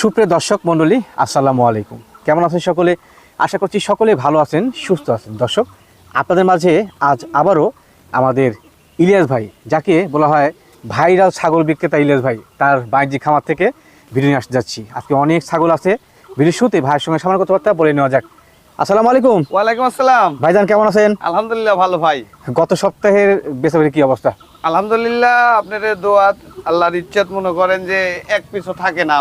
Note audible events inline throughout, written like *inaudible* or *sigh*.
সুপ্রিয় দর্শক মণ্ডলী আসসালামু আলাইকুম। কেমন আছেন সকলে? আশা করছি সকলে ভালো আছেন সুস্থ আছেন। দর্শক আপনাদের মাঝে আজ আবারও আমাদের ইলিয়াস ভাই যাকে বলা হয় ভাইরাল ছাগল বিক্রেতা ইলিয়াস ভাই তার বাণিজ্যিক খামার থেকে ভিডিও নিয়ে আসতে যাচ্ছি। আজকে অনেক ছাগল আছে ভিডিও শুতে ভাইয়ের সঙ্গে সামান্য কথাবার্তা বলে নেওয়া যাক। আসসালামু আলাইকুম। ওয়ালাইকুম আসসালাম। ভাইজান কেমন আছেন? আলহামদুলিল্লাহ ভালো ভাই। গত সপ্তাহের বেসাবের কি অবস্থা? আলহামদুলিল্লাহ আপনার দোয়াত আল্লাহর ইচ্ছাত মনে করেন যে এক পিসও থাকে না?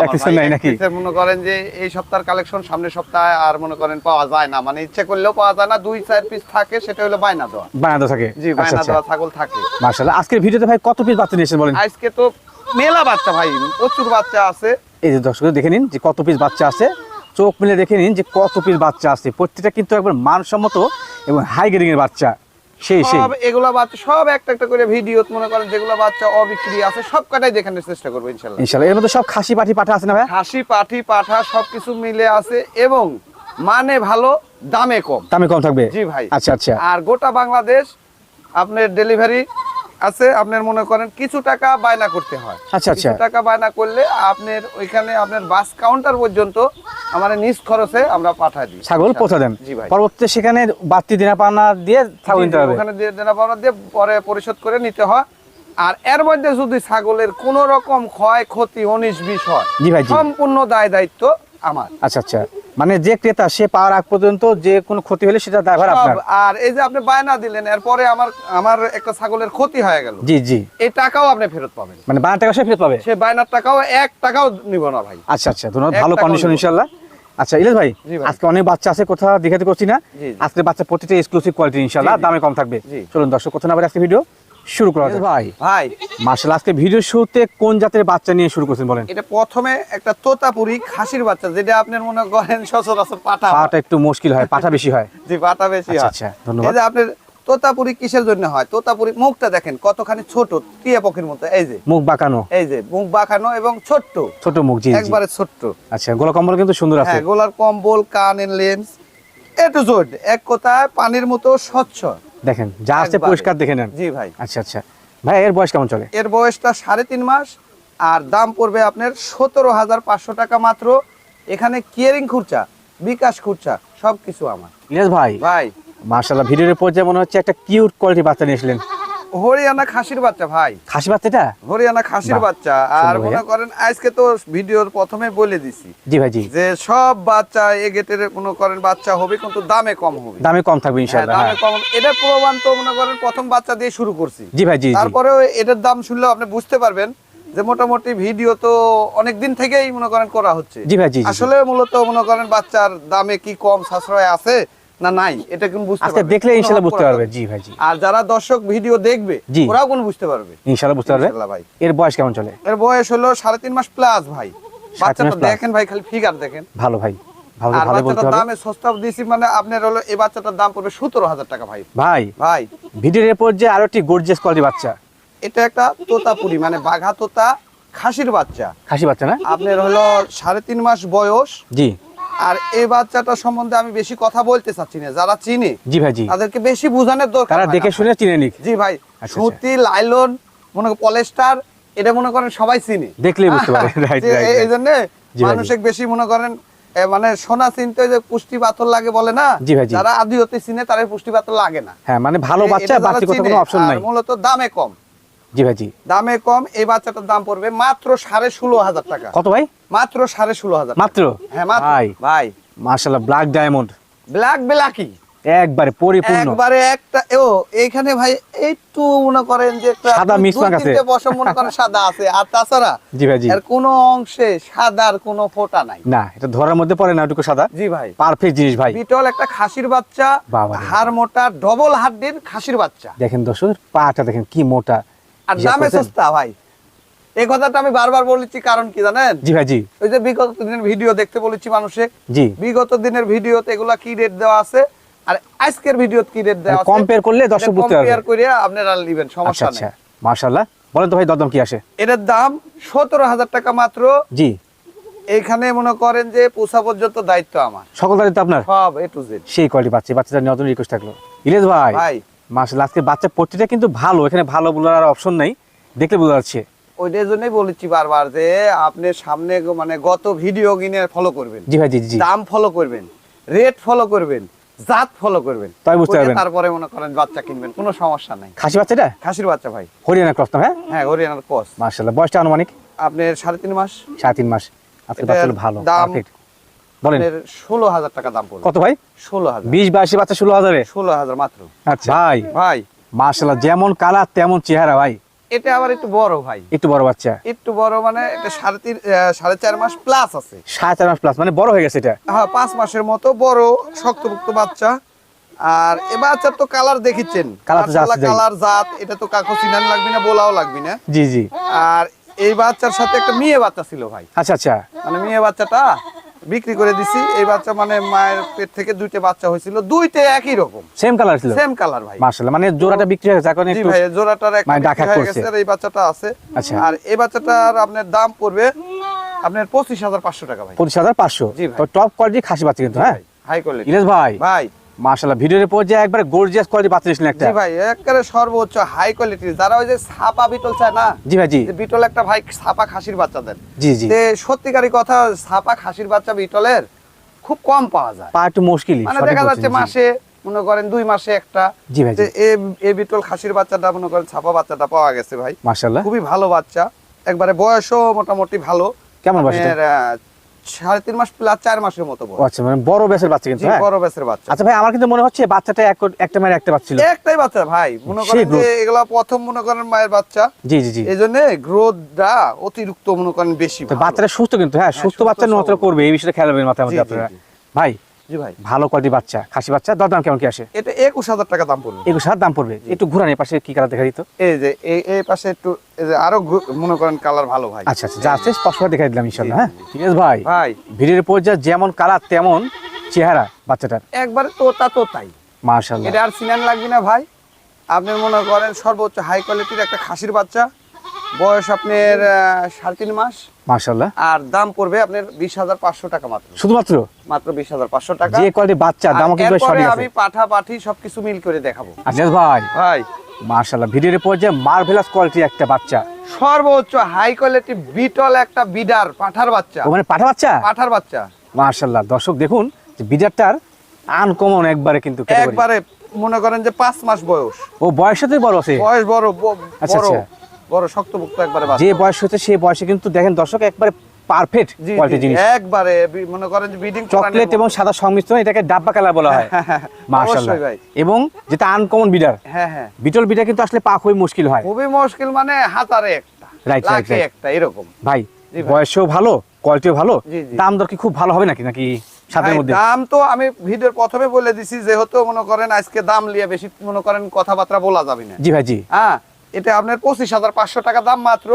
মনে করেন যে এই সপ্তাহের কালেকশন সামনের সপ্তাহে আর মনে করেন পাওয়া যায় না। মানে ইচ্ছে করলেও পাওয়া যায় না দুই চার পিস থাকে সেটা হলো বায়না দেওয়া বানাতে থাকে। জি বায়না দেওয়া ছাগল থাকে। মার্শাল্লাহ আজকের ভিডিওতে ভাই কত পিস বাচ্চা নিয়েছেন বলেন? আজকে তো মেলা বাচ্চা ভাই প্রচুর বাচ্চা আছে। এই যে দর্শক দেখে নিন যে কত পিস বাচ্চা আছে। চোখ মিলে দেখে নিন যে কত পিস বাচ্চা আছে। প্রত্যেকটা কিন্তু একবার মানসম্মত এবং হাই গ্রেডিং এর বাচ্চা। সেই সেই। সব এগুলা বাচ্চা সব একটা একটা করে ভিডিও মনে করেন যেগুলো বাচ্চা অবিক্রি আছে সব কটাই দেখানোর চেষ্টা করব ইনশাল্লাহ। ইনশাল্লাহ। এর মধ্যে সব খাসি পাঠি পাঠা আছে না ভাই হাসি পাঠি পাঠা সবকিছু মিলে আছে এবং মানে ভালো দামে কম। দামে কম থাকবে? জি ভাই। আচ্ছা আচ্ছা। আর গোটা বাংলাদেশ আপনার ডেলিভারি আছে আপনার মনে করেন কিছু টাকা বায়না করতে হয়। আচ্ছা আচ্ছা। টাকা বায়না করলে আপনার ওইখানে আপনার বাস কাউন্টার পর্যন্ত আমার নিজ খরচে আমরা পাঠাই দিই। ছাগল পৌঁছা দেন। পরবর্তীতে সেখানে বাড়তি দিনা পানা দিয়ে ছাগল নিতে হবে। ওখানে দিয়ে দেনা পাওনা দিয়ে পরে পরিশোধ করে নিতে হয়। আর এর মধ্যে যদি ছাগলের কোন রকম ক্ষয় ক্ষতি উনিশ বিশ হয় সম্পূর্ণ দায় দায়িত্ব আমার। আচ্ছা আচ্ছা। মানে যে ক্রেতা সে পাওয়ার আগ পর্যন্ত যে কোনো ক্ষতি হলে সেটা ড্রাইভার আপনার। আর এই যে আপনি বায়না দিলেন এরপরে আমার আমার একটা ছাগলের ক্ষতি হয়ে গেল। জি জি। এই টাকাও আপনি ফেরত পাবেন। মানে বানা টাকা সে ফেরত পাবে? সে বায়নার টাকাও এক টাকাও নিব না ভাই। আচ্ছা আচ্ছা। ধন্যবাদ। ভালো কন্ডিশন। ইনশাল্লাহ আচ্ছা ইলেশ ভাই আজকে অনেক বাচ্চা আছে কোথাও দেখাতে করছি না। আজকে বাচ্চা প্রতিটা এক্সক্লুসিভ কোয়ালিটি ইনশাল্লাহ। দামে কম থাকবে। চলুন দর্শক কোথাও না আজকে ভিডিও শুরু করা যাক। ভাই। ভাই। মার্শাল আজকে ভিডিও শুরুতে কোন জাতের বাচ্চা নিয়ে শুরু করছেন বলেন? এটা প্রথমে একটা তোতাপুরি খাসির বাচ্চা যেটা আপনার মনে করেন সচরাচর হয়। পাটা একটু মুশকিল হয় পাটা বেশি হয়। *laughs* জি পাটা বেশি আচ্ছা হয়। আচ্ছা ধন্যবাদ। এই যে আপনার তোতাপুরি কিসের জন্য হয়? তোতাপুরি মুখটা দেখেন কতখানি ছোট টিয়া পক্ষীর মতো এই যে। মুখ বাঁকানো। এই যে মুখ বাঁকানো এবং ছোট্ট। ছোট মুখ জি জি। একবারে ছোট্ট। আচ্ছা গোলা কম্বল কিন্তু সুন্দর আছে। হ্যাঁ গোলার কম্বল কানের লেন্স এ টু জোড এক কথায় পানির মতো স্বচ্ছ। দেখেন যা আছে পুরস্কার পরিষ্কার দেখে নেন। জি ভাই। আচ্ছা আচ্ছা। ভাই এর বয়স কেমন চলে? এর বয়সটা সাড়ে তিন মাস আর দাম পড়বে আপনার সতেরো হাজার পাঁচশো টাকা মাত্র। এখানে কিয়ারিং খুরচা বিকাশ খুরচা সবকিছু আমার। ভাই। ভাই। মার্শাল্লাহ ভিডিওর পর্যায়ে মনে হচ্ছে একটা কিউট কোয়ালিটি বাচ্চা নিয়েছিলেন হরিয়ানা খাসির বাচ্চা ভাই। খাসি বাচ্চাটা হরিয়ানা খাসির বাচ্চা। আর মনে করেন আজকে তো ভিডিওর প্রথমে বলে দিছি জি ভাই জি। যে সব বাচ্চা এ গেটের মনে করেন বাচ্চা হবে কিন্তু দামে কম হবে। দামে কম থাকবে হ্যাঁ, ইনশাআল্লাহ দামে হ্যাঁ। কম এটা প্রমাণ তো মনে করেন প্রথম বাচ্চা দিয়ে শুরু করছি। জি ভাই জি তারপরেও এটার দাম শুনলেও আপনি বুঝতে পারবেন যে মোটামুটি ভিডিও তো অনেক দিন থেকেই মনে করেন করা হচ্ছে। জি ভাই জি। আসলে মূলত মনে করেন বাচ্চার দামে কি কম সাশ্রয় আছে? না নাই এটা কিন্তু বুঝতে আজকে পারবে। দেখলে ইনশাআল্লাহ বুঝতে পারবে। জি ভাই জি। আর যারা দর্শক ভিডিও দেখবে ওরাও কোন বুঝতে পারবে। ইনশাআল্লাহ বুঝতে পারবে। ইনশাআল্লাহ ভাই। এর বয়স কেমন চলে? এর বয়স হলো সাড়ে তিন মাস প্লাস ভাই। বাচ্চাটা দেখেন ভাই খালি ফিগার দেখেন। ভালো ভাই ভালো ভালো বলতে হবে। দামে সস্তা দিয়েছি মানে আপনার হলো এই বাচ্চাটার দাম পড়বে সতেরো হাজার টাকা ভাই। ভাই ভাই। ভিডিওর যে আরও একটি গর্জিয়াস কোয়ালিটি বাচ্চা। এটা একটা তোতাপুরি মানে বাঘা তোতা খাসির বাচ্চা। খাসি বাচ্চা না? আপনার হলো সাড়ে তিন মাস বয়স। জি। আর এই বাচ্চাটা সম্বন্ধে আমি বেশি কথা বলতে চাচ্ছি না যারা চিনে জি ভাই জি। তাদেরকে বেশি বোঝানোর দরকার তারা দেখে শুনে চিনে নিক। জি ভাই আচ্ছা। সুতি লাইলন মনে পলেস্টার এটা মনে করেন সবাই চিনি। দেখলেই বুঝতে পারে। *laughs* রাইট যে এই- জন্য মানুষের বেশি মনে করেন মানে সোনা চিনতে যে পুষ্টি পাথর লাগে বলে না। যারা আদিহতে চিনে তাদের পুষ্টি পাথর লাগে না। হ্যাঁ মানে ভালো বাচ্চা চিনে, কোনো অপশন নাই। মূলত দামে কম। জি ভাই জি। দামে কম এই বাচ্চাটার দাম পড়বে মাত্র সাড়ে ষোলো হাজার টাকা। কত ভাই? মাত্র সাড়ে ষোলো হাজার মাত্র? হ্যাঁ ভাই। ভাই। মার্শাল্লাহ ব্ল্যাক ডায়মন্ড ব্ল্যাক ব্ল্যাকই একবারে পরিপূর্ণ। একবারে একটা ও এইখানে ভাই একটু মনে করেন যে সাদা দুই আছে। মনে করেন সাদা আছে। আর তাছাড়া জি ভাই জি। এর কোনো অংশে সাদার কোনো ফোঁটা নাই। না এটা ধরার মধ্যে পড়ে না ওটুকু সাদা। জি ভাই। পারফেক্ট জিনিস ভাই। বিটল একটা খাসির বাচ্চা। হাড় মোটা ডবল হাড্ডির খাসির বাচ্চা। দেখেন দর্শক পাটা দেখেন কি মোটা। আর দামে সস্তা ভাই। এই কথাটা আমি বারবার বলেছি কারণ কি জানেন? জি ভাই জি। ওই যে বিগত দিনের ভিডিও দেখতে বলেছি মানুষে। জি। বিগত দিনের ভিডিওতে এগুলা কি রেট দেওয়া আছে? আর আজকের ভিডিওতে কি রেট দেওয়া আছে? কম্পেয়ার করলে দর্শক বুঝতে কম্পেয়ার পারবে। করে আপনারা নেবেন আচ্ছা সমস্যা আচ্ছা নেই। মার্শাল্লাহ বলেন তো ভাই দরদাম কি আসে? এটার দাম সতেরো হাজার টাকা মাত্র। জি। এখানে মনে করেন যে পোষা পর্যন্ত দায়িত্ব আমার। সকল দাঁড়িয়ে আপনার? সব এ টু জেড সেই কোয়ালিটি বাচ্চা বাচ্চাটা নতুন রিকোয়েস্ট থাকল। ইলেশ ভাই। ভাই মার্শাল্লাহ আজকে বাচ্চা প্রতিটা কিন্তু ভালো এখানে ভালো বলার আর অপশন নাই। দেখলে বোঝা যাচ্ছে। ওইটার জন্যই বলেছি বারবার যে আপনি সামনে মানে গত ভিডিও কিনে ফলো করবেন। জি ভাই জি জি। দাম ফলো করবেন রেট ফলো করবেন জাত ফলো করবেন। তাই বুঝতে পারবেন। তারপরে মনে করেন বাচ্চা কিনবেন কোনো সমস্যা নাই। খাসি বাচ্চাটা খাসির বাচ্চা ভাই। হরিয়ানা ক্রস হ্যাঁ? হ্যাঁ হরিয়ানার কস মার্শাল্লাহ বয়সটা আনুমানিক? আপনার সাড়ে তিন মাস। সাড়ে তিন মাস। আজকে বাচ্চাগুলো ভালো perfect। বলেন। ষোলো হাজার টাকা দাম পড়বে। কত ভাই? ষোলো হাজার। বিশ বাইশে বাচ্চা ষোলো হাজারে? ষোলো হাজার মাত্র। আচ্ছা। ভাই। ভাই মার্শাল্লাহ যেমন কালার তেমন চেহারা ভাই। এটা আবার একটু বড় ভাই। একটু বড় বাচ্চা। একটু বড় মানে এটা সাড়ে তিন সাড়ে চার মাস প্লাস আছে। সাড়ে চার মাস প্লাস মানে বড় হয়ে গেছে এটা? হ্যাঁ পাঁচ মাসের মতো বড় শক্তপুক্ত বাচ্চা। আর এ বাচ্চার তো কালার দেখিচ্ছেন। কালার জাত এটা তো কাকু চিনান লাগবে না বলাও লাগবে না। জি জি। আর এই বাচ্চার সাথে একটা মেয়ে বাচ্চা ছিল ভাই। আচ্ছা আচ্ছা। মানে মেয়ে বাচ্চাটা বিক্রি করে দিছি। এই বাচ্চা মানে মায়ের পেট থেকে দুইটা বাচ্চা হয়েছিল। দুইটা একই রকম। সেম কালার ছিল? সেম কালার ভাই। মাশাআল্লাহ মানে জোড়াটা বিক্রি হয়ে গেছে। এখন জি একটু ভাই জোড়াটার এক মানে বিক্রি করছে। স্যার আর এই বাচ্চাটা আছে। আচ্ছা। আর এই বাচ্চাটার আপনার দাম পড়বে আপনার পঁচিশ হাজার পাঁচশো টাকা ভাই। পঁচিশ হাজার পাঁচশো? জি ভাই। তো টপ কোয়ালিটি খাসি বাচ্চা কিন্তু হ্যাঁ? হাই কোয়ালিটি ইলেশ ভাই। ভাই মার্শাল্লাহ ভিডিওর পর যে একবার গর্জিয়াস কোয়ালিটি বাচ্চা দিয়েছিলেন একটা। জি ভাই একেবারে সর্বোচ্চ হাই কোয়ালিটির যারা ওই যে ছাপা বিটল চায় না জি ভাই জি। বিটল একটা ভাই ছাপা খাসির বাচ্চা দেন জি জি। যে সত্যিকারী কথা ছাপা খাসির বাচ্চা বিটলের খুব কম পাওয়া যায়। পা একটু মুশকিলই মানে দেখা যাচ্ছে মাসে মনে করেন দুই মাসে একটা। জি ভাই এ এ বিটল খাসির বাচ্চাটা মনে করেন ছাপা বাচ্চাটা পাওয়া গেছে ভাই। মার্শাল্লাহ খুবই ভালো বাচ্চা। একবারে বয়সও মোটামুটি ভালো। কেমন বয়স আহ, সাড়ে তিন মাস প্লাস চার মাসের মতো আচ্ছা মানে বড় বাচ্চা কিন্তু হ্যাঁ? বড় ব্যাসের বাচ্চা। আচ্ছা ভাই আমার কিন্তু মনে হচ্ছে বাচ্চাটা এক- একটা মায়ের একটা বাচ্চা ছিল। একটাই বাচ্চা ভাই মনে করেন যে এগুলা প্রথম মনে করেন মায়ের বাচ্চা। জি জি জি। এই জন্য গ্রোথটা অতিরিক্ত মনে করেন বেশি তো বাচ্চাটা সুস্থ কিন্তু হ্যাঁ সুস্থ সুস্থ বাচ্চা করবে এই বিষয়টা খেয়াল রাখবেন মাথায় মধ্যে আপনারা। ভাই জি ভাই। ভালো কোয়ালিটি বাচ্চা খাসি বাচ্চা দর দাম কেমন কি আসে? এটা একুশ হাজার টাকা দাম পড়বে। একুশ হাজার দাম পড়বে। একটু ঘুরান এই পাশে কি কালার দেখা দিত? এই যে এই পাশে একটু আরও মনে করেন কালার ভালো ভাই। আচ্ছা আচ্ছা যা আছে স্পষ্ট দেখা দিলাম ইনশাল্লাহ হ্যাঁ? ঠিক আছে ভাই। ভাই। ভিড়ের পর যা যেমন কালার তেমন চেহারা বাচ্চাটার। একবারে তোতা তোতাই। মার্শাল্লাহ এটা আর সিনান লাগবে না ভাই। আপনি মনে করেন সর্বোচ্চ হাই কোয়ালিটির একটা খাসির বাচ্চা। বয়স আপনার সাড়ে তিন মাস। আর দাম পড়বে আপনার বিশ হাজার পাঁচশো টাকা মাত্র। শুধুমাত্র? মাত্র বিশ হাজার পাঁচশো টাকা। যে কোয়ালিটি বাচ্চা দামও কিন্তু আমি পাঠা পাঠি সবকিছু মিল করে দেখাবো। আচ্ছা ভাই। ভাই। ভিডিওর পর যে মার্ভেলাস কোয়ালিটির একটা বাচ্চা। সর্বোচ্চ হাই কোয়ালিটি বিটল একটা বিডার পাঠার বাচ্চা। মানে পাঠা বাচ্চা? পাঠার বাচ্চা। মার্শাল্লাহ দর্শক দেখুন যে বিডারটার আনকমন একবারে কিন্তু একবারে মনে করেন যে পাঁচ মাস বয়স। ও বয়সে তো বড় আছে? বয়স বড় আচ্ছা, আচ্ছা। বড় শক্তপোক্ত একবারে যে বয়স হচ্ছে সেই বয়সে কিন্তু দেখেন দর্শক একবারে পারফেক্ট কোয়ালিটি জিনিস। একবারে মনে করেন যে ব্রিডিং চকলেট এবং সাদা সংমিশ্রণ এটাকে ডাব্বা কালার বলা হয়। মার্শাল্লাহ এবং যেটা আনকমন বিডার হ্যাঁ হ্যাঁ। বিটল বিডার কিন্তু আসলে পা খুবই মুশকিল হয়। খুবই মুশকিল মানে হাতারে একটা Right, right, একটা এরকম। ভাই বয়সও ভালো কোয়ালিটিও। দাম দর কি খুব ভালো হবে নাকি নাকি দাম তো আমি ভিডিওর প্রথমে বলে দিছি যেহেতু মনে করেন আজকে দাম লিয়ে বেশি মনে করেন কথাবার্তা বলা যাবে না। জি ভাই জি। হ্যাঁ এটা আপনার পঁচিশ হাজার পাঁচশো টাকা দাম মাত্র।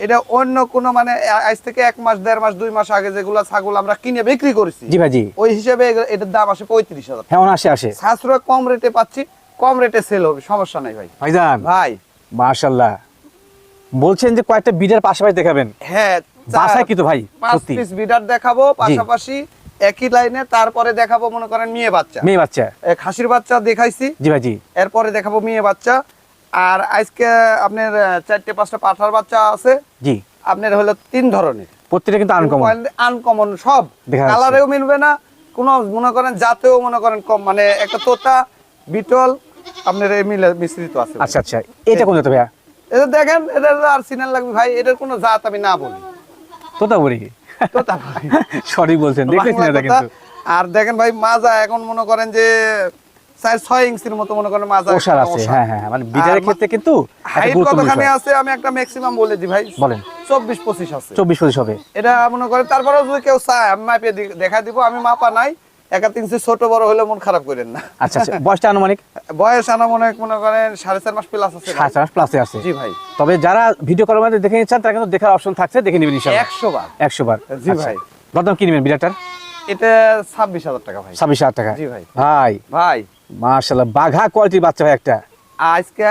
এটা অন্য কোনো মানে আজ থেকে এক মাস দেড় মাস দুই মাস আগে যেগুলো ছাগল আমরা কিনে বিক্রি করেছি জি ভাই ওই হিসেবে এটার দাম আসে পঁয়ত্রিশ হাজার হ্যাঁ আসে। আসে সাশ্রয় কম রেটে পাচ্ছি কম রেটে সেল হবে সমস্যা নাই ভাই। ভাইজান। ভাই। মার্শাল্লাহ বলছেন যে কয়েকটা বিডার পাশাপাশি দেখাবেন। হ্যাঁ বাসায় কি তো ভাই পাঁচ পিস বিডার দেখাবো পাশাপাশি একই লাইনে তারপরে দেখাবো মনে করেন মেয়ে বাচ্চা। মেয়ে বাচ্চা। এ, খাসির বাচ্চা দেখাইছি। জি ভাই জি এরপরে দেখাবো মেয়ে বাচ্চা। আর আজকে আপনার চারটে পাঁচটা পাঠার বাচ্চা আছে। জি। আপনার হলো তিন ধরনের। প্রত্যেকটা কিন্তু আনকমন আনকমন সব। কালারেও মিলবে না কোনো মনে করেন জাতেও মনে করেন কম। মানে একটা তোতা বিটল আপনার এই মিলে মিশ্রিত আছে। আচ্ছা আচ্ছা। এটা কোন জাত ভাইয়া? এটা দেখেন এটা আর সিনাল লাগবে ভাই এটার কোনো জাত আমি না বলি। *laughs* তোতা বলি তোতা ভাই সঠিক বলছেন দেখলেন বাংলা এটা কিন্তু। আর দেখেন ভাই মাজা এখন মনে করেন যে চার ছয় ইঞ্চির মতো মনে করেন মাজা ওষার আছে হ্যাঁ হ্যাঁ মানে বিডারের ক্ষেত্রে কিন্তু হাইট কতখানি আছে? আমি একটা ম্যাক্সিমাম বলে দিই ভাই। বলেন। চব্বিশ পঁচিশ আছে। চব্বিশ পঁচিশ হবে। এটা মনে করেন তারপরেও যদি কেউ চায় আমি মাপিয়ে দেখা দিব আমি মাপা নাই। একা তিন ইঞ্চি ছোট বড় হলে মন খারাপ করেন না। আচ্ছা আচ্ছা। বয়সটা আনুমানিক? বয়স আনা মনে করেন সাড়ে চার মাস প্লাস আছে ভাই। সাত মাস প্লাসে আছে। জি ভাই। তবে যারা ভিডিও করার মধ্যে দেখে নিচ্ছেন তারা কিন্তু দেখার অপশন থাকছে দেখে নেবেন ইনশাআল্লাহ। একশো বার। একশো বার। জি আচ্ছা। ভাই। দরদাম কি নেবেন বিরাটার এটা ছাব্বিশ হাজার টাকা ভাই। ছাব্বিশ হাজার টাকা। জি ভাই। ভাই। ভাই। মার্শাল্লাহ বাঘা বাচ্চা ভাই একটা। আজকে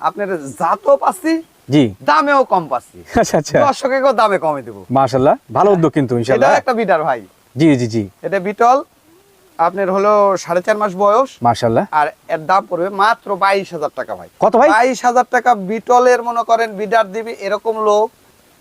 আপনার জাতও পাচ্ছি জি। দামেও কম পাচ্ছি। *laughs* আচ্ছা আচ্ছা। দর্শকেও দামে কমে দেবো। মার্শাল্লাহ ভালো উদ্যোগ কিন্তু এটা একটা বিটার ভাই। জি জি জি। এটা বিটল আপনার হলো সাড়ে চার মাস বয়স। মার্শাল্লাহ আর এর দাম পড়বে মাত্র বাইশ হাজার টাকা ভাই। কত ভাই? বাইশ হাজার টাকা বিটলের মনে করেন বিডার দিবি এরকম লোক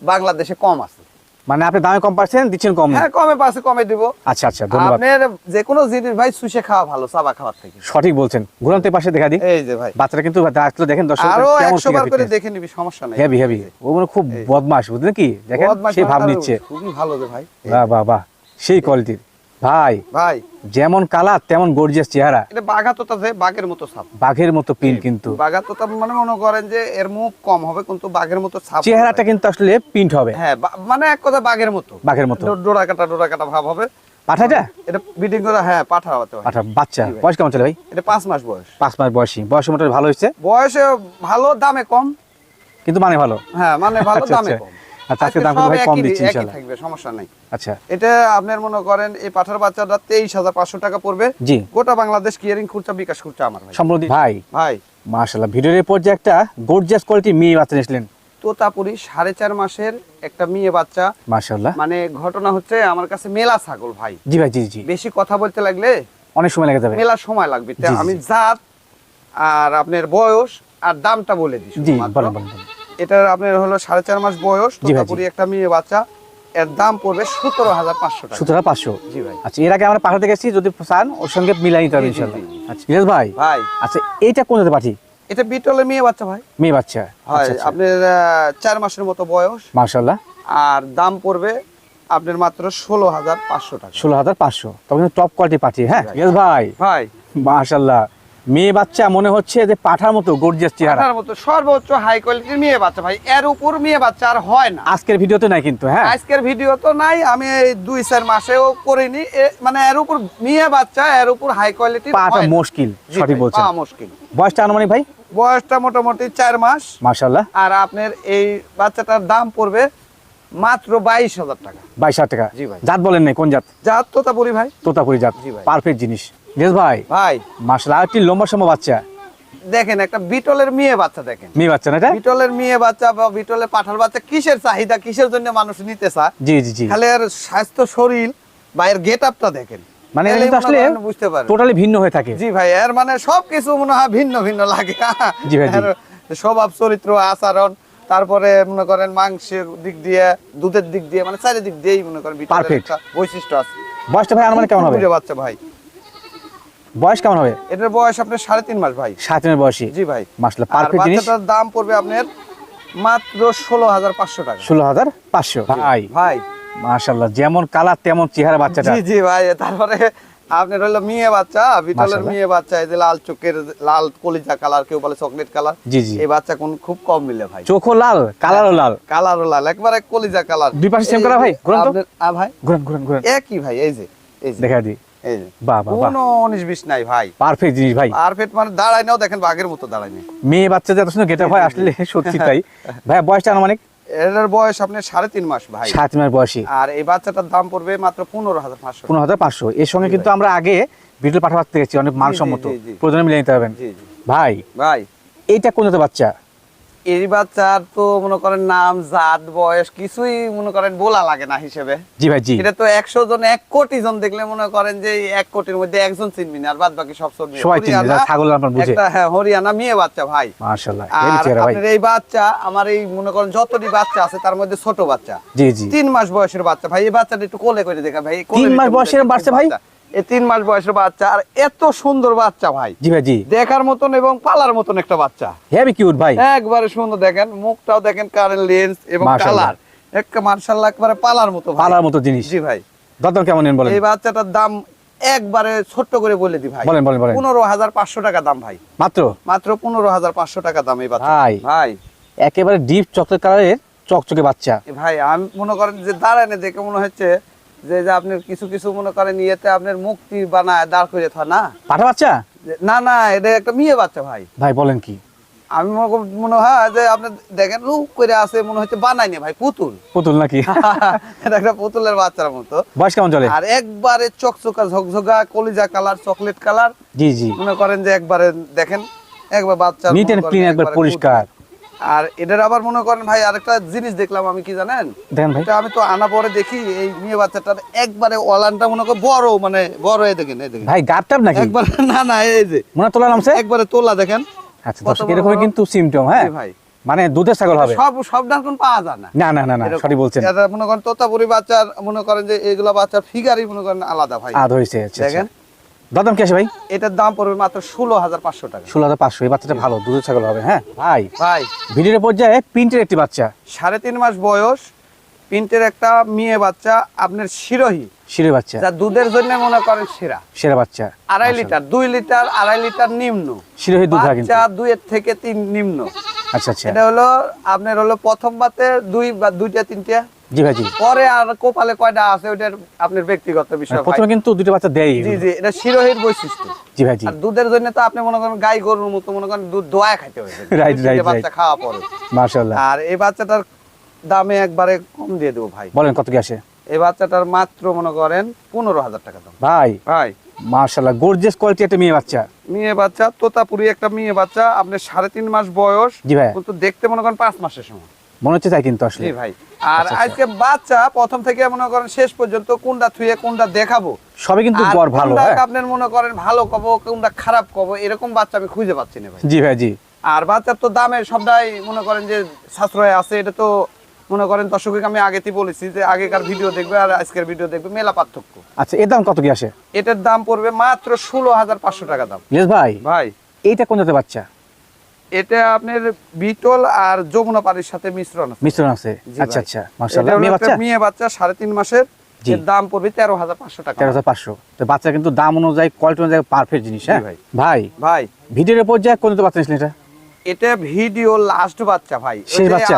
বাংলাদেশে কম আছে। মানে আপনি দামে কম পাচ্ছেন দিচ্ছেন কম হ্যাঁ কমে পাচ্ছে কমে দিব। আচ্ছা আচ্ছা ধন্যবাদ। আপনার যে কোনো জিনিস ভাই সুশে খাওয়া ভালো সাবা খাওয়ার থেকে। সঠিক বলছেন। ঘুরান্তের পাশে দেখা দিই এই যে ভাই। বাচ্চারা কিন্তু আসলে দেখেন দর্শক আরও একশো বার করে দেখে নিবি সমস্যা নাই। হেভি হেভি ও মানে খুব বদমাশ বুঝলেন কি? দেখেন সে ভাব নিচ্ছে। খুবই ভালো রে ভাই। বাহ বাহ বাহ। সেই কোয়ালিটির ভাই ভাই। যেমন কালার তেমন গর্জিয়াস চেহারা। এটা বাঘা তোতা যে বাঘের মতো সাপ। বাঘের মতো প্রিন্ট কিন্তু। বাঘা তোতা মানে মনে করেন যে এর মুখ কম হবে কিন্তু বাঘের মতো ছাপ চেহারাটা কিন্তু আসলে প্রিন্ট হবে। হ্যাঁ মানে এক কথা বাঘের মতো। বাঘের মতো। ডোরা কাটা ডোরা কাটা ভাব হবে। পাঠাটা এটা বিডিং করে হ্যাঁ পাঠা পাঠা বাচ্চা। বয়স কেমন চলে ভাই? এটা পাঁচ মাস বয়স। পাঁচ মাস বয়সী। বয়স মোটামুটি ভালো হয়েছে? বয়সে ভালো দামে কম। কিন্তু মানে ভালো? হ্যাঁ মানে ভালো আচ্ছা, দামে আচ্ছা। কম। আচ্ছা, আজকে আজকে দাম ভাই কম দিচ্ছি একই থাকবে সমস্যা নাই। আচ্ছা। এটা আপনার মনে করেন এই পাঠার বাচ্চাটা তেইশ হাজার পাঁচশো টাকা পড়বে। জি। গোটা বাংলাদেশ কিয়ারিং খুচরা বিকাশ খুচরা আমার ভাই। সম্প্রতি ভাই। ভাই। মাশাল্লাহ ভিডিওর এরপর যে একটা গর্জিয়াস কোয়ালিটি মেয়ে বাচ্চা নিয়েছিলেন তোতাপুরি সাড়ে চার মাসের একটা মেয়ে বাচ্চা। মানে ঘটনা হচ্ছে আমার কাছে মেলা ছাগল ভাই। জি ভাই জি জি। বেশি কথা বলতে লাগলে অনেক সময় লেগে যাবে। মেলা সময় লাগবে। আমি জাত আর আপনার বয়স আর দামটা বলে দিই জি বলেন বলেন বলেন। এটার আপনার হলো সাড়ে চার মাস বয়স তোতাপুরি একটা মেয়ে বাচ্চা এর দাম পড়বে সতেরো হাজার পাঁচশো সতেরো পাঁচশো? জি ভাই। আচ্ছা এর আগে আমরা পাঠাতে গেছি যদি চান ওর সঙ্গে মিলাই নিতে হবে ইনশাল্লাহ। আচ্ছা ভাই। ভাই। আচ্ছা এইটা কোন পাঠি এটা বিটলের মেয়ে বাচ্চা ভাই। মেয়ে বাচ্চা। হয় আচ্ছা আচ্ছা। আপনার চার মাসের মতো বয়স। মার্শাল্লাহ আর দাম পড়বে আপনার মাত্র ষোলো হাজার পাঁচশো টাকা। ষোলো হাজার পাঁচশো। তখন টপ কোয়ালিটি পাঠি হ্যাঁ? ভাই। ভাই। ভাই। মার্শাল্লাহ মেয়ে বাচ্চা মনে হচ্ছে যে পাঠার মতো গর্জিয়াস চেহারা। মতো সর্বোচ্চ হাই কোয়ালিটির মেয়ে বাচ্চা ভাই। এর উপর মেয়ে বাচ্চা আর হয় না। আজকের ভিডিওতে নাই কিন্তু হ্যাঁ? আজকের ভিডিও তো নাই আমি এই দুই চার মাসেও করিনি। মানে এর উপর মেয়ে বাচ্চা এর উপর হাই কোয়ালিটি পাটা মুশকিল সঠিক বলছেন। মুশকিল। বয়সটা আনুমানিক ভাই? বয়সটা মোটামুটি চার মাস। মার্শাল্লাহ আর আপনার এই বাচ্চাটার দাম পড়বে মাত্র বাইশ হাজার টাকা। বাইশ হাজার টাকা। জি ভাই। জাত বলেন নাই কোন জাত? জাত তোতাপুরি ভাই। তোতাপুরি জাত। জি ভাই। পারফেক্ট জিনিস। ভাই ভাই। মার্শাল্লাহ আরেকটি লম্বা সময় বাচ্চা। দেখেন একটা বিটলের মেয়ে বাচ্চা দেখেন। মেয়ে বাচ্চা না এটা? বিটলের মেয়ে বাচ্চা বা বিটলের পাঠার বাচ্চা কিসের চাহিদা কিসের জন্য মানুষ নিতে চায়? জি জি জি। খালি এর স্বাস্থ্য শরীর বা এর গেট আপটা দেখেন। মানে আসলে বুঝতে পারেন টোটালি ভিন্ন হয়ে থাকে। জি ভাই এর মানে সবকিছু মনে হয় ভিন্ন ভিন্ন লাগে। জি ভাই। স্বভাব চরিত্র আচরণ তারপরে মনে করেন মাংসের দিক দিয়ে দুধের দিক দিয়ে মানে চারিদিক দিয়েই মনে করেন একটা বৈশিষ্ট্য আছে। বয়সটা ভাই আনুমানিক কেমন হবে? বাচ্চা ভাই। বয়স কেমন হবে? এটার বয়স আপনার সাড়ে তিন মাস ভাই। সাত দিনের বয়সী? জি ভাই। মাসলা পারফেক্ট জিনিস দাম পড়বে আপনার মাত্র ষোলো হাজার পাঁচশো টাকা। ষোলো হাজার পাঁচশো। ভাই। ভাই মাশাল্লাহ যেমন কালার তেমন চেহারা বাচ্চাটা। জি জি ভাই তারপরে আপনার হলো মেয়ে বাচ্চা বিটলের মেয়ে বাচ্চা এই যে লাল চোখের লাল কলিজা কালার কেউ বলে চকলেট কালার জি জি। এই বাচ্চা কোন খুব কম মিলে ভাই। চোখও লাল কালারও লাল। কালারও লাল একবারে কলিজা কালার। দুই পাশে same colour ভাই? ঘুরান তো। আ ভাই। ঘুরেন ঘুরেন ঘুরেন। একই ভাই এই যে এই যে। দেখা দিই। এই কোনো উনিশ বিশ নাই ভাই। পারফেক্ট জিনিস ভাই। পারফেক্ট মানে দাঁড়ায় নাও দেখেন বাঘের মতো দাঁড়ায় নেই। মেয়ে বাচ্চা এত সুন্দর গেটা হয় আসলে *laughs* সত্যি তাই। ভাই বয়সটা আনুমানিক? এটার বয়স আপনার সাড়ে তিন মাস ভাই। মাস বয়সী। আর এই বাচ্চাটার দাম পড়বে মাত্র পনেরো হাজার পাঁচশো। পনেরো হাজার পাঁচশো। এর সঙ্গে কিন্তু আমরা আগে অনেক মানসম্মত। জি। মিলে নিতে পারবেন। ভাই ভাই। এইটা কোন বাচ্চা? এই বাচ্চার তো মনে করেন নাম জাত বয়স কিছুই মনে করেন বলা লাগে না হিসেবে। জি ভাই জি। এটা তো একশো জন এক কোটি জন দেখলে মনে করেন যে এক কোটির মধ্যে একজন চিনবি না আর বাদ বাকি সব চিনবি সবাই চিনবে, হরিয়ানা, ছাগল আপনার বুঝে। একটা হ্যাঁ হরিয়ানা মেয়ে বাচ্চা ভাই। আর এই আপনার এই বাচ্চা আমার এই মনে করেন যতটি বাচ্চা আছে তার মধ্যে ছোট বাচ্চা। জি জি। তিন মাস বয়সের বাচ্চা ভাই এই বাচ্চাটা একটু কোলে করে দেখা ভাই তিন মাস বয়সের বাচ্চা ভাই? তিন মাস বয়সের বাচ্চা আর এত সুন্দর বাচ্চা ভাই। জি ভাই জি। দেখার মতন এবং পালার মতন একটা বাচ্চা। হেভি কিউট ভাই। একবারে সুন্দর দেখেন মুখটাও দেখেন কারেন্ট লেন্স এবং কালার একটা মার্শাল্লাহ একবারে পালার মতো পালার মতো জিনিস। জি ভাই। দরদাম কেমন নেন বলেন? এই বাচ্চাটার দাম একবারে ছোট্ট করে বলে দি ভাই। বলেন বলেন বলেন। পনেরো হাজার পাঁচশো টাকা দাম ভাই। মাত্র? মাত্র পনেরো হাজার পাঁচশো টাকা দাম এই বাচ্চা ভাই। ভাই। একেবারে ডিপ চকলেট কালারের চকচকে বাচ্চা। ভাই আমি মনে করেন যে দাঁড়ায় না দেখে মনে হচ্ছে যে যে আপনার কিছু কিছু মনে করেন ইয়েতে আপনার মুক্তি বানায় দাঁড় করে থা না? পাঠা বাচ্চা? না না এটা একটা মেয়ে বাচ্চা ভাই। ভাই বলেন কি? আমি মনে হয় যে আপনি দেখেন লুক করে আছে মনে হচ্ছে ভাই পুতুল। পুতুল নাকি? *laughs* এটা একটা পুতুলের বাচ্চার মতো। বয়স কেমন চলে? আর একবারে চকচকা ঝকঝকা কলিজা কালার চকলেট কালার। জি জি। মনে করেন যে একবারে দেখেন একবার বাচ্চা নিট এন্ড ক্লিন একবার পরিষ্কার। আর এটার আবার মনে করেন ভাই আরেকটা জিনিস দেখলাম আমি কি জানেন? এটা আমি তো আনা পরে দেখি এই মেয়ে বাচ্চাটার একবারে ওলানটা মনে করেন বড় মানে বড় এই দেখেন এই দেখেন। ভাই গাবটাপ নাকি? একবারে না না এই যে। মনে তোলা নামছে? একবারে তোলা দেখেন। আচ্ছা দর্শক বড় কিন্তু সিমটম হ্যাঁ? ভাই। মানে দুধের ছাগল হবে। সব সব ডাকুন পাওয়া যায় না। না না না না সঠিক বলছেন। এটা মনে করেন তোতাপুরি বাচ্চার মনে করেন যে এগুলা বাচ্চার ফিগারই মনে করেন আলাদা ভাই। আদ আচ্ছা, আচ্ছা। দেখেন? দাদাম কি আছে ভাই? এটার দাম পড়বে মাত্র ষোলো হাজার পাঁচশো টাকা। ষোলো হাজার পাঁচশো। এই বাচ্চাটা ভালো দুধের ছাগল হবে হ্যাঁ? ভাই ভাই। ভিডিওর পর্যায়ে প্রিন্টের একটি বাচ্চা। সাড়ে তিন মাস বয়স প্রিন্টের একটা মেয়ে বাচ্চা আপনার শিরোহী। শিরে বাচ্চা। যা দুধের জন্য মনে করেন সেরা। সেরা বাচ্চা। আড়াই লিটার দুই লিটার আড়াই লিটার নিম্ন। শিরোহী দুধ বাচ্চা দুইয়ের থেকে তিন নিম্ন। আচ্ছা আচ্ছা। এটা হলো আপনার হলো প্রথম বাতে দুই বা দুইটা তিনটা জি ভাই জি। পরে আর কোপালে কয়টা আছে ওইটার আপনার ব্যক্তিগত বিষয় মানে প্রথমে কিন্তু দুটো বাচ্চা দেয় জি জি এটা শিরোহীর বৈশিষ্ট্য। জি ভাই জি। আর দুধের জন্য তো আপনি মনে করেন গাই গরুর মতো মনে করেন দুধ দোয়া খাইতে হবে। *laughs* Right, right, বাচ্চা খাওয়া পরে। মার্শাল্লাহ আর এই বাচ্চাটার দামে একবারে কম দিয়ে দেবো ভাই। বলেন কত কি আসে? এই বাচ্চাটার মাত্র মনে করেন পনেরো হাজার টাকা দাম। ভাই। ভাই। মার্শাল্লাহ গর্জিয়াস কোয়ালিটি একটা মেয়ে বাচ্চা। মেয়ে বাচ্চা তোতাপুরি একটা মেয়ে বাচ্চা আপনার সাড়ে তিন মাস বয়স। জি ভাই। কিন্তু দেখতে মনে করেন পাঁচ মাসের সময় মনে হচ্ছে তাই কিন্তু আসলে। ভাই। আর আচ্ছা, আচ্ছা। আজকে বাচ্চা প্রথম থেকে মনে করেন শেষ পর্যন্ত কোনটা থুয়ে কোনটা দেখাবো? সবই কিন্তু গড় ভালো কোনটা হ্যাঁ। আপনার মনে করেন ভালো কব কোনটা খারাপ কব এরকম বাচ্চা আমি খুঁজে পাচ্ছি না ভাই। জি ভাই জি। আর বাচ্চার তো দামের সবটাই মনে করেন যে সাশ্রয় আছে এটা তো মনে করেন দর্শককে আমি আগেতেই বলেছি যে আগেকার ভিডিও দেখবে আর আজকের ভিডিও দেখবে মেলা পার্থক্য। আচ্ছা এর দাম কত কি আসে? এটার দাম পড়বে মাত্র ষোলো হাজার পাঁচশো টাকা দাম। ভাই ভাই। এইটা কোন জাতের বাচ্চা? এটা আপনার বিটল আর যমুনা পাড়ির সাথে মিশ্রণ আছে। মিশ্রণ আছে। আচ্ছা আচ্ছা হলো মেয়ে বাচ্চা? মেয়ে বাচ্চা সাড়ে তিন মাসের। দাম পড়বে তেরো হাজার পাঁচশো টাকা। তেরো হাজার পাঁচশো। তো বাচ্চা কিন্তু দাম অনুযায়ী কোয়ালিটি অনুযায়ী পারফেক্ট জিনিস হ্যাঁ? ভাই। ভাই ভাই। ভিডিওর পর্যায়ে কোন জাতের বাচ্চা নিয়েছিলেন এটা এটা ভিডিও লাস্ট বাচ্চা ভাই?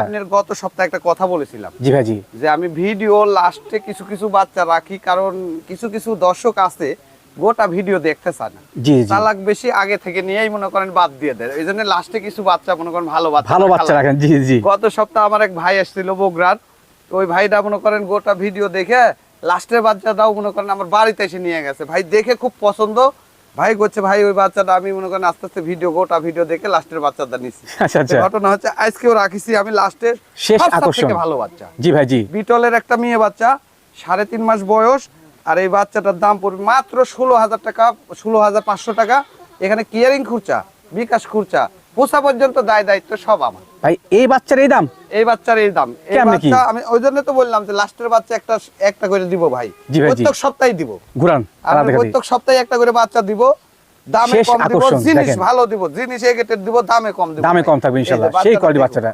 আপনার গত সপ্তাহে একটা কথা বলেছিলাম। জি ভাই জি। যে আমি ভিডিও লাস্টে কিছু কিছু বাচ্চা রাখি কারণ কিছু কিছু দর্শক আছে গোটা ভিডিও দেখতে চায় না। জি চালাক বেশি আগে থেকে নিয়েই মনে করেন বাদ দিয়ে দেয়। এই জন্য লাস্টে কিছু বাচ্চা মনে করেন ভালো বাচ্চা ভালো বাচ্চা রাখেন জি জি। গত সপ্তাহে আমার এক ভাই এসেছিল বগুড়ার। ওই ভাইটা মনে করেন গোটা ভিডিও দেখে লাস্টের বাচ্চাটাও মনে করেন আমার বাড়িতে এসে নিয়ে গেছে। ভাই দেখে খুব পছন্দ। ভাই করছে ভাই ওই বাচ্চাটা আমি মনে করেন আস্তে আস্তে ভিডিও গোটা ভিডিও দেখে লাস্টের বাচ্চাটা নিছি। আচ্ছা আচ্ছা। ঘটনা হচ্ছে আজকেও রাখিছি আমি লাস্টের শেষ আকর্ষণ। ভালো বাচ্চা। জি ভাই জি। বিটলের একটা মেয়ে বাচ্চা সাড়ে তিন মাস বয়স আর এই বাচ্চাটার দাম পড়বে মাত্র ষোলো হাজার টাকা ষোলো হাজার পাঁচশো টাকা। এখানে কিয়ারিং খুরচা বিকাশ খুরচা পোষা পর্যন্ত দায় দায়িত্ব সব আমার। ভাই এই বাচ্চার এই দাম? এই বাচ্চার এই দাম। এই বাচ্চা আমি ওই জন্য তো বললাম যে লাস্টের বাচ্চা একটা একটা করে দিব ভাই। প্রত্যেক সপ্তাহে দিব। ঘুরান আর। প্রত্যেক সপ্তাহে একটা করে বাচ্চা দিব। দামে কম দিব জিনিস ভালো দিব জিনিস এ গেটের দিব দামে কম দিব দামে কম থাকবে সেই কোয়ালিটি বাচ্চাটা।